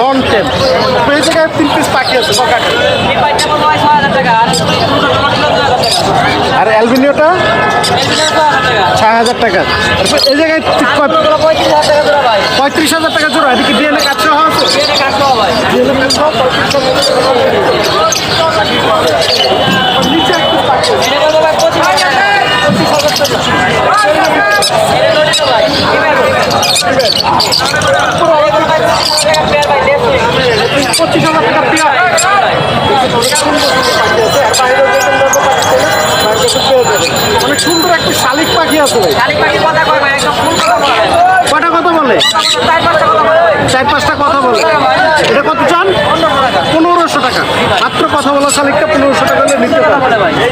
নন temp এই জায়গায় তিন পিস পাখি আছে আর অ্যালবিনিওটা ছয় হাজার টাকা। এই জায়গায় পঁয়ত্রিশ হাজার টাকা জোড়া। এদিকে ডিএনএ আছে ডিএনএ কাজ হাজার টাকা নিচে একটু পাখি আছে। পঁচিশ হাজার টাকা অনেক সুন্দর একটি শালিক পাখি আছে। কটা কথা বলে? চার পাঁচটা কথা বলে। এটা কত চান? পনেরোশো টাকা। মাত্র কথা বলা শালিকটা পনেরোশো টাকা নিতে পারবে।